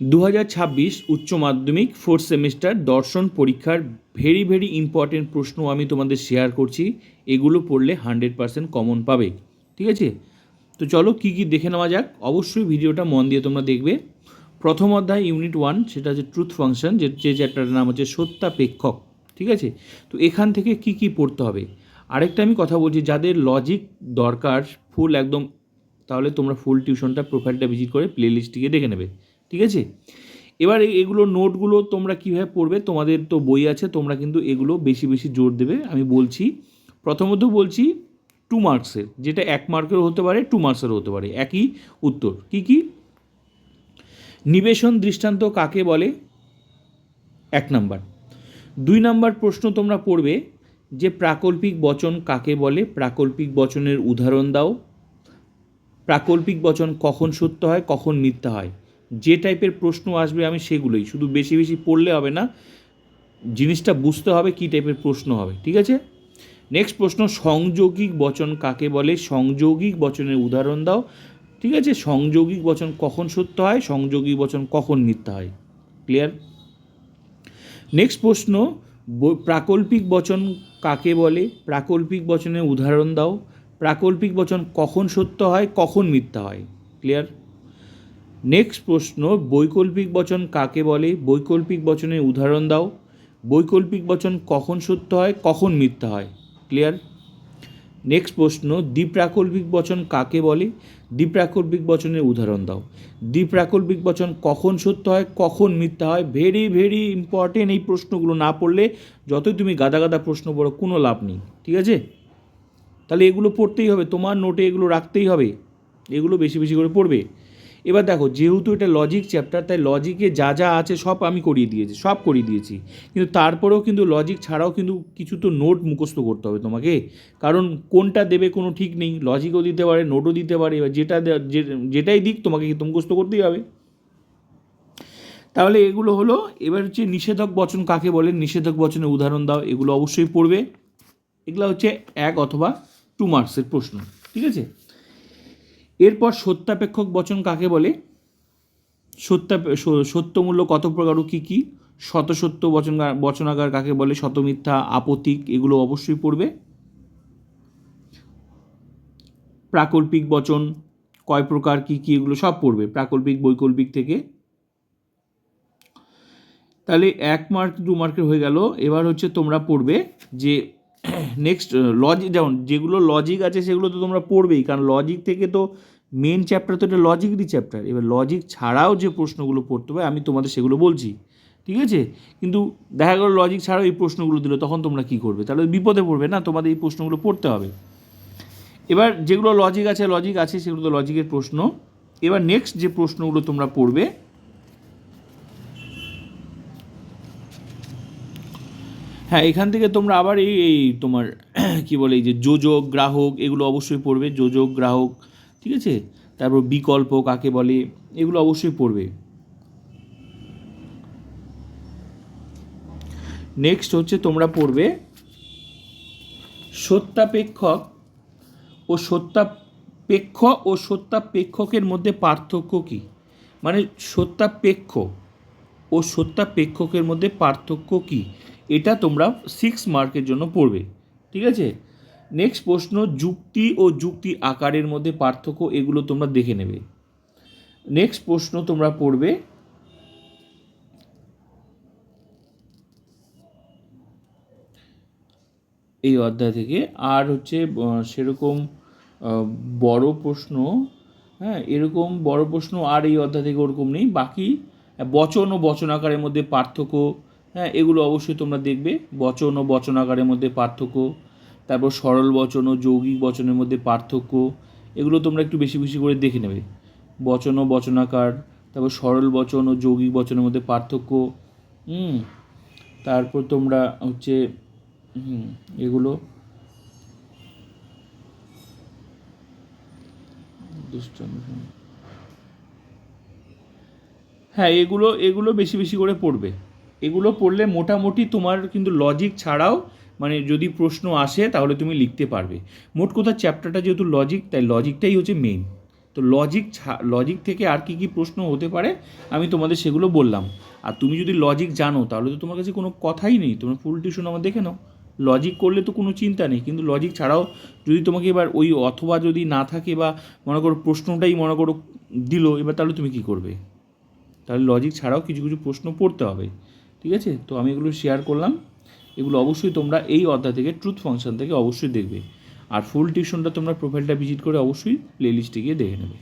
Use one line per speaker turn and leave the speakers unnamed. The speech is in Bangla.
দু হাজার ছাব্বিশ উচ্চ মাধ্যমিক ফোর্থ সেমিস্টার দর্শন পরীক্ষার ভেরি ভেরি ইম্পর্টেন্ট প্রশ্ন আমি তোমাদের শেয়ার করছি। এগুলো পড়লে হান্ড্রেড পার্সেন্ট কমন পাবে। ঠিক আছে? তো চলো কী কী দেখে নেওয়া যাক। অবশ্যই ভিডিওটা মন দিয়ে তোমরা দেখবে। প্রথম অধ্যায় ইউনিট ওয়ান সেটা হচ্ছে ট্রুথ ফাংশন যে যে চ্যাপ্টারটার নাম হচ্ছে সত্যাপেক্ষক। ঠিক আছে? তো এখান থেকে কি কি পড়তে হবে? আরেকটা আমি কথা বলছি, যাদের লজিক দরকার ফুল একদম, তাহলে তোমরা ফুল টিউশনটা প্রোফাইলটা ভিজিট করে প্লে লিস্টটিকে দেখে নেবে। ঠিক আছে? এবার এগুলো নোটগুলো তোমরা কীভাবে পড়বে, তোমাদের তো বই আছে, তোমরা কিন্তু এগুলো বেশি বেশি জোর দেবে, আমি বলছি। প্রথমত বলছি টু মার্কসের যেটা এক মার্কেরও হতে পারে টু মার্কসেরও হতে পারে, একই উত্তর। কি কি? নিবেশন দৃষ্টান্ত কাকে বলে? এক নাম্বার। দুই নাম্বার প্রশ্ন তোমরা পড়বে যে প্রাকল্পিক বচন কাকে বলে? প্রাকল্পিক বচনের উদাহরণ দাও। প্রাকল্পিক বচন কখন সত্য হয়, কখন মিথ্যা হয়? যে টাইপের প্রশ্ন আসবে আমি সেগুলোই, শুধু বেশি বেশি পড়লে হবে না, জিনিসটা বুঝতে হবে কী টাইপের প্রশ্ন হবে, ঠিক আছে? নেক্সট প্রশ্ন, সংযোগিক বচন কাকে বলে? সংযোগিক বচনের উদাহরণ দাও, ঠিক আছে? সংযোগিক বচন কখন সত্য হয়? সংযোগিক বচন কখন মিথ্যা হয়? ক্লিয়ার নেক্সট প্রশ্ন প্রাকল্পিক বচন কাকে বলে? প্রাকল্পিক বচনের উদাহরণ দাও, প্রাকল্পিক বচন কখন সত্য হয়? কখন মিথ্যা হয়? ক্লিয়ার নেক্সট প্রশ্ন, বৈকল্পিক বচন কাকে বলে? বৈকল্পিক বচনের উদাহরণ দাও। বৈকল্পিক বচন কখন সত্য হয়, কখন মিথ্যা হয়? ক্লিয়ার নেক্সট প্রশ্ন, দ্বিপ্রাকল্পিক বচন কাকে বলে? দ্বিপ্রাকল্পিক বচনের উদাহরণ দাও। দ্বিপ্রাকল্পিক বচন কখন সত্য হয়, কখন মিথ্যা হয়? ভেরি ভেরি ইম্পর্টেন্ট এই প্রশ্নগুলো না পড়লে যতই তুমি গাদা গাদা প্রশ্ন পড়ো, কোনো লাভ নেই। ঠিক আছে? তাহলে এগুলো পড়তেই হবে। তোমার নোটে এগুলো রাখতেই হবে। এগুলো বেশি বেশি করে পড়বে। এবার দেখো, যেহেতু এটা লজিক চ্যাপ্টার তাই লজিকে যা যা আছে সব আমি করিয়ে দিয়েছি, সব করিয়ে দিয়েছি। কিন্তু তারপরেও কিন্তু লজিক ছাড়াও কিন্তু কিছু তো নোট মুখস্থ করতে হবে তোমাকে। কারণ কোনটা দেবে কোনো ঠিক নেই লজিকও দিতে পারে নোটও দিতে পারে, এবার যেটা যেটাই দিক তোমাকে কিন্তু মুখস্থ করতেই হবে। তাহলে এগুলো হলো, এবার হচ্ছে নিষেধক বচন কাকে বলে? নিষেধক বচনের উদাহরণ দাও, এগুলো অবশ্যই পড়বে। এগুলো হচ্ছে এক অথবা টু মার্কসের প্রশ্ন, ঠিক আছে? এরপর সত্যাপেক্ষক বচন কাকে বলে? সত্যা সত্যমূল্য কত প্রকার ও কী কী? শতসত্য বচন বচনাগার কাকে বলে? শতমিথ্যা, আপতিক, এগুলো অবশ্যই পড়বে। প্রাকল্পিক বচন, কয় প্রকার, কী কী, এগুলো সব পড়বে প্রাকল্পিক, বৈকল্পিক থেকে। তাহলে এক মার্ক, দু মার্কের হয়ে গেল। এবার হচ্ছে তোমরা পড়বে যে নেক্সট লজিক যেমন যেগুলো লজিক আছে সেগুলো তো তোমরা পড়বেই, কারণ লজিক থেকে তো মেন চ্যাপ্টার তো এটা লজিকরই চ্যাপ্টার এবার লজিক ছাড়াও যে প্রশ্নগুলো পড়তে হবে, আমি তোমাদের সেগুলো বলছি, ঠিক আছে? কিন্তু দেখা গেলো লজিক ছাড়াও এই প্রশ্নগুলো দিল, তখন তোমরা কী করবে? তাহলে বিপদে পড়বে না, তোমাদের এই প্রশ্নগুলো পড়তে হবে। এবার যেগুলো লজিক আছে লজিক আছে, সেগুলো তো লজিকের প্রশ্ন। এবার নেক্সট যে প্রশ্নগুলো তোমরা পড়বে হ্যাঁ এখান থেকে তোমরা আবার এই এই তোমার, কি বলে, এই যে যোজক, গ্রাহক, এগুলো অবশ্যই পড়বে, যোজক, গ্রাহক, ঠিক আছে? তারপর বিকল্প, কাকে বলে, এগুলো অবশ্যই পড়বে। নেক্সট হচ্ছে তোমরা পড়বে সত্যাপেক্ষক ও সত্যাপেক্ষ ও সত্যাপেক্ষকের মধ্যে পার্থক্য কী? মানে সত্যাপেক্ষ ও সত্যাপেক্ষকের মধ্যে পার্থক্য কী? এটা তোমরা সিক্স মার্কের জন্য পড়বে। ঠিক আছে? নেক্সট প্রশ্ন, যুক্তি ও যুক্তি আকারের মধ্যে পার্থক্য, এগুলো তোমরা দেখে নেবে। নেক্সট প্রশ্ন তোমরা পড়বে, এই অধ্যায় থেকে। আর হচ্ছে সেরকম বড় প্রশ্ন হ্যাঁ এরকম বড় প্রশ্ন আর এই অধ্যায় থেকে ওরকম নেই। বাকি বচন ও বচনাকারের মধ্যে পার্থক্য হ্যাঁ এগুলো অবশ্যই তোমরা দেখবে বচন ও বচনাকারের মধ্যে পার্থক্য, তারপর সরল বচন ও যৌগিক বচনের মধ্যে পার্থক্য, এগুলো তোমরা একটু বেশি বেশি করে দেখে নেবে বচন ও বচনাকার, তারপর সরল বচন ও যৌগিক বচনের মধ্যে পার্থক্য, হুম, তারপর তোমরা হচ্ছে এগুলো দৃষ্টান্ত। হ্যাঁ এগুলো এগুলো বেশি বেশি করে পড়বে। এগুলো পড়লে মোটামুটি তোমার কিন্তু লজিক ছাড়াও মানে যদি প্রশ্ন আসে, তাহলে তুমি লিখতে পারবে। মোট কথা চ্যাপ্টারটা যেহেতু লজিক তাই লজিকটাই হচ্ছে মেইন তো লজিক লজিক থেকে আর কি কি প্রশ্ন হতে পারে, আমি তোমাদের সেগুলো বললাম। আর তুমি যদি লজিক জানো, তাহলে তো তোমার কাছে কোনো কথাই নেই। তোমরা ফুল টিউশন আমার দেখে নাও। লজিক করলে তো কোনো চিন্তা নেই, কিন্তু লজিক ছাড়াও যদি তোমাকে এবার ওই অথবা যদি না থাকে বা মনে করো প্রশ্নটাই মনে করো দিল, এবার তাহলে তুমি কি করবে? তাহলে লজিক ছাড়াও কিছু কিছু প্রশ্ন পড়তে হবে, ঠিক আছে? তো আমি এগুলো শেয়ার করলাম। এগুলো অবশ্যই তোমরা এই অধ্যায় থেকে ট্রুথ ফাংশন থেকে অবশ্যই দেখবে। আর ফুল টিউশনটা তোমরা প্রোফাইলটা ভিজিট করে অবশ্যই প্লেলিস্টে গিয়ে দেখে নেবে।